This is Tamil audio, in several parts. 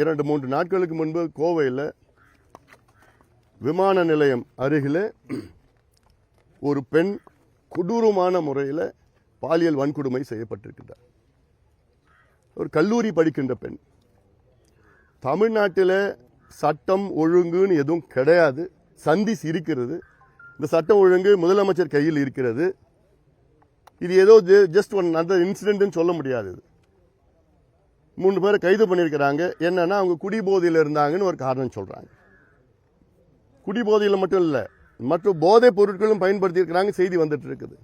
இரண்டு மூன்று நாட்களுக்கு முன்பு கோவையில் விமான நிலையம் அருகில் ஒரு பெண் கொடூரமான முறையில் பாலியல் வன்கொடுமை செய்யப்பட்டிருக்கின்றார். ஒரு கல்லூரி படிக்கின்ற பெண். தமிழ்நாட்டில் சட்டம் ஒழுங்குன்னு எதுவும் கிடையாது. சந்திஸ் இருக்கிறது இந்த சட்டம் ஒழுங்கு முதலமைச்சர் கையில் இருக்கிறது. இது ஏதோ ஜஸ்ட் ஒன் அந்த இன்சிடென்ட்னு சொல்ல முடியாது மூணு பேரை கைது பண்ணியிருக்கிறாங்க. என்னன்னா அவங்க குடிபோதையில் இருந்தாங்கன்னு ஒரு காரணம் சொல்கிறாங்க குடிபோதையில் மட்டும் இல்லை மற்ற போதைப் பொருட்களும் பயன்படுத்தியிருக்கிறாங்க செய்தி வந்துட்டு இருக்குது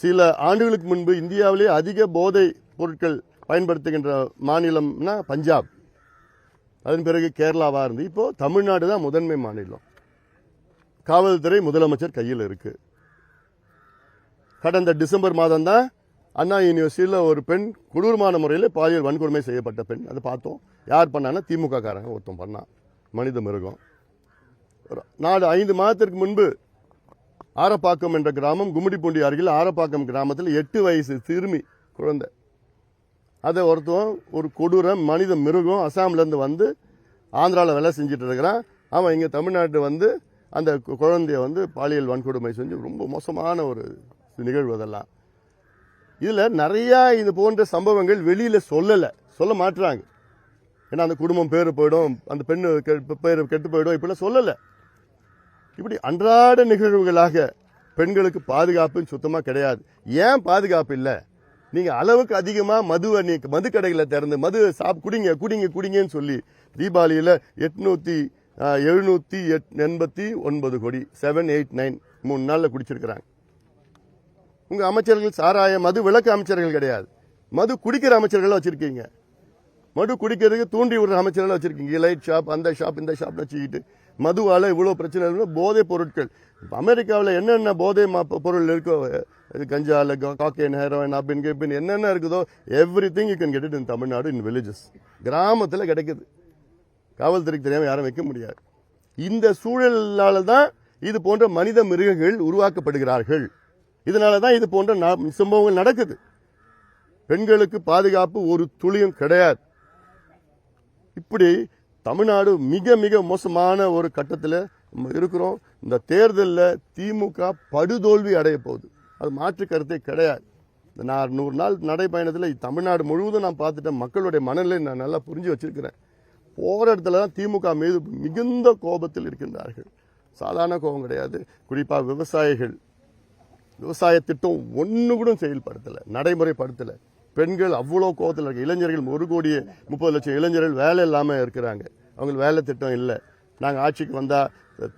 சில ஆண்டுகளுக்கு முன்பு இந்தியாவிலே அதிக போதை பொருட்கள் பயன்படுத்துகின்ற மாநிலம்னா பஞ்சாப். அதன் பிறகு கேரளாவாக இருந்து இப்போது தமிழ்நாடு தான் முதன்மை மாநிலம். காவல்துறை முதலமைச்சர் கையில் இருக்குது கடந்த டிசம்பர் மாதம் தான் அண்ணா யூனிவர்சிட்டியில் ஒரு பெண் கொடூரமான முறையில் பாலியல் வன்கொடுமை செய்யப்பட்ட பெண். அதை பார்த்தோம். யார் பண்ணான்னா திமுக காரங்க ஒருத்தன் பண்ணான் மனித மிருகம். ஒரு நாலு ஐந்து மாதத்திற்கு முன்பு ஆரப்பாக்கம் என்ற கிராமம் கும்மிடிப்பூண்டி அருகில் ஆரப்பாக்கம் கிராமத்தில் எட்டு வயசு சிறுமி குழந்தை. அதை ஒருத்தன் ஒரு கொடூர மனித மிருகம் அசாம்லேருந்து வந்து ஆந்திராவில் வேலை செஞ்சுட்டு இருக்கிறான். அவன் இங்கே தமிழ்நாட்டு வந்து அந்த கு- குழந்தைய வந்து பாலியல் வன்கொடுமை செஞ்சு ரொம்ப மோசமான ஒரு நிகழ்வு அதெல்லாம். இதில் நிறையா இது போன்ற சம்பவங்கள் வெளியில் சொல்லலை. சொல்ல மாட்டுறாங்க ஏன்னா அந்த குடும்பம் பேர் போயிடும் அந்த பெண்ணு கெ- பேர் கெட்டு போயிடும் இப்படிலாம் சொல்லலை. இப்படி அன்றாட நிகழ்வுகளாக பெண்களுக்கு பாதுகாப்புன்னு சுத்தமாக கிடையாது. ஏன் பாதுகாப்பு இல்லை? நீங்கள் அளவுக்கு அதிகமாக மதுவை நீ மது கடைகளை திறந்து மது சாப் குடிங்க குடிங்க குடிங்கன்னு சொல்லி தீபாவளியில் எட்நூற்றி எழுநூற்றி எட் எண்பத்தி ஒன்பது கோடி செவன் எயிட் நைன் மூணு நாளில் குடிச்சிருக்கிறாங்க. உங்கள் அமைச்சர்கள் சாராய மது விளக்கு அமைச்சர்கள் கிடையாது. மது குடிக்கிற அமைச்சர்களை வச்சுருக்கீங்க. மது குடிக்கிறதுக்கு தூண்டி விடுற அமைச்சர்கள் வச்சுருக்கீங்க. லைட் ஷாப் அந்த ஷாப் இந்த ஷாப்னு வச்சுக்கிட்டு மதுவால் இவ்வளோ பிரச்சனை இருக்குன்னா போதைப் பொருட்கள். அமெரிக்காவில் என்னென்ன போதை மா- பொருள் இருக்கோ இது கஞ்சால காக்கேன் ஹெரோயின் அப்பின் கேப்பின் என்னென்ன இருக்குதோ everything you can get it in Tamil Nadu in villages கிராமத்தில் கிடைக்குது. காவல்துறைக்கு தெரியாமல் யாரும் வைக்க முடியாது. இந்த சூழலால் தான் இது போன்ற மனித மிருகங்கள் உருவாக்கப்படுகிறார்கள். இதனால தான் இது போன்ற சம்பவங்கள் நடக்குது. பெண்களுக்கு பாதுகாப்பு ஒரு துளியும் கிடையாது. இப்படி தமிழ்நாடு மிக மிக மோசமான ஒரு கட்டத்தில் நம்ம இருக்கிறோம். இந்த தேர்தலில் திமுக படுதோல்வி அடைய போகுது. அது மாற்று கருத்தே கிடையாது. இந்த நான் நூறு நாள் நடைப்பயணத்தில் தமிழ்நாடு முழுவதும் நான் பார்த்துட்டேன். மக்களுடைய மனநிலை நான் நல்லா புரிஞ்சு வச்சிருக்கிறேன். போகிற இடத்துல தான் திமுக மீது மிகுந்த கோபத்தில் இருக்கின்றார்கள். சாதாரண கோபம் கிடையாது. குறிப்பாக விவசாயிகள் விவசாய திட்டம் ஒன்று கூட செயல்படுத்தலை நடைமுறைப்படுத்தலை. பெண்கள் அவ்வளோ கோவத்தில் இருக்கு இளைஞர்கள் ஒரு கோடியே முப்பது லட்சம் இளைஞர்கள் வேலை இல்லாமல் இருக்கிறாங்க. அவங்களுக்கு வேலை திட்டம் இல்லை. நாங்கள் ஆட்சிக்கு வந்தால்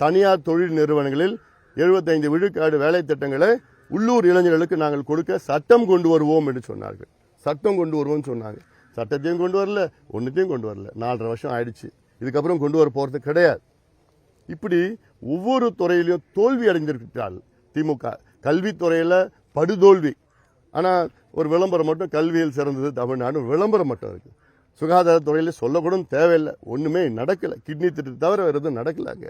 தனியார் தொழில் நிறுவனங்களில் எழுபத்தைந்து விழுக்காடு வேலை திட்டங்களை உள்ளூர் இளைஞர்களுக்கு நாங்கள் கொடுக்க சட்டம் கொண்டு வருவோம் என்று சொன்னார்கள். சட்டம் கொண்டு வருவோம்னு சொன்னாங்க. சட்டத்தையும் கொண்டு வரல ஒன்றுத்தையும் கொண்டு வரல. நாலரை வருஷம் ஆயிடுச்சு. இதுக்கப்புறம் கொண்டு வர போகிறது கிடையாது. இப்படி ஒவ்வொரு துறையிலையும் தோல்வி அடைந்திருக்கிறாள் திமுக கல்வித்துறையில் படுதோல்வி. ஆனால் ஒரு விளம்பரம் மட்டும் கல்வியில் சிறந்தது தமிழ்நாடு விளம்பரம் மட்டும் இருக்குது சுகாதாரத்துறையில் சொல்லக்கூட தேவையில்லை. ஒன்றுமே நடக்கலை. கிட்னி திட்டத்தை தவிர வேறு எதுவும் நடக்கலாங்க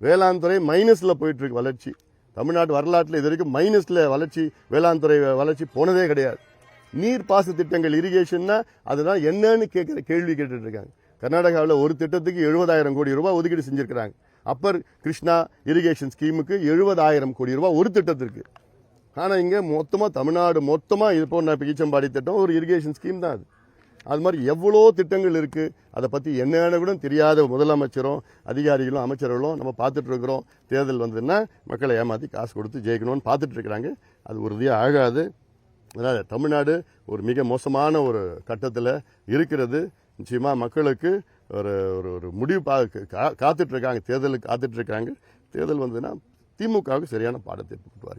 வேளாண் துறை மைனஸில் போயிட்டுருக்கு வளர்ச்சி. தமிழ்நாட்டு வரலாற்றில் இது வரைக்கும் மைனஸில் வளர்ச்சி வேளாண் துறை வளர்ச்சி போனதே கிடையாது. நீர் பாச திட்டங்கள் இரிகேஷன்னா அதுதான் என்னன்னு கேட்குற கேள்வி கேட்டுட்ருக்காங்க கர்நாடகாவில் ஒரு திட்டத்துக்கு எழுபதாயிரம் கோடி ரூபாய் ஒதுக்கீடு செஞ்சுருக்கிறாங்க. அப்பர் கிருஷ்ணா இரிகேஷன் ஸ்கீமுக்கு எழுபதாயிரம் கோடி ரூபாய் ஒரு திட்டத்திற்கு. ஆனால் இங்கே மொத்தமாக தமிழ்நாடு மொத்தமாக இது போன்ற பீச்சம்பாடி திட்டம் ஒரு இரிகேஷன் ஸ்கீம் தான் அது. அது மாதிரி எவ்வளோ திட்டங்கள் இருக்குது அதை பற்றி என்னென்னு கூட தெரியாத முதலமைச்சரும் அதிகாரிகளும் அமைச்சர்களும் நம்ம பார்த்துட்ருக்குறோம் தேர்தல் வந்ததுன்னா மக்களை ஏமாற்றி காசு கொடுத்து ஜெயிக்கணும்னு பார்த்துட்ருக்குறாங்க அது உறுதியாக ஆகாது. அதனால் தமிழ்நாடு ஒரு மிக மோசமான ஒரு கட்டத்தில் இருக்கிறது. நிச்சயமாக மக்களுக்கு ஒரு ஒரு ஒரு முடிவு பா கா- தேர்தலுக்கு காத்துட்ருக்காங்க தேர்தல் வந்ததுன்னா திமுகவுக்கு சரியான பாடத்தை புகுத்துவார்கள்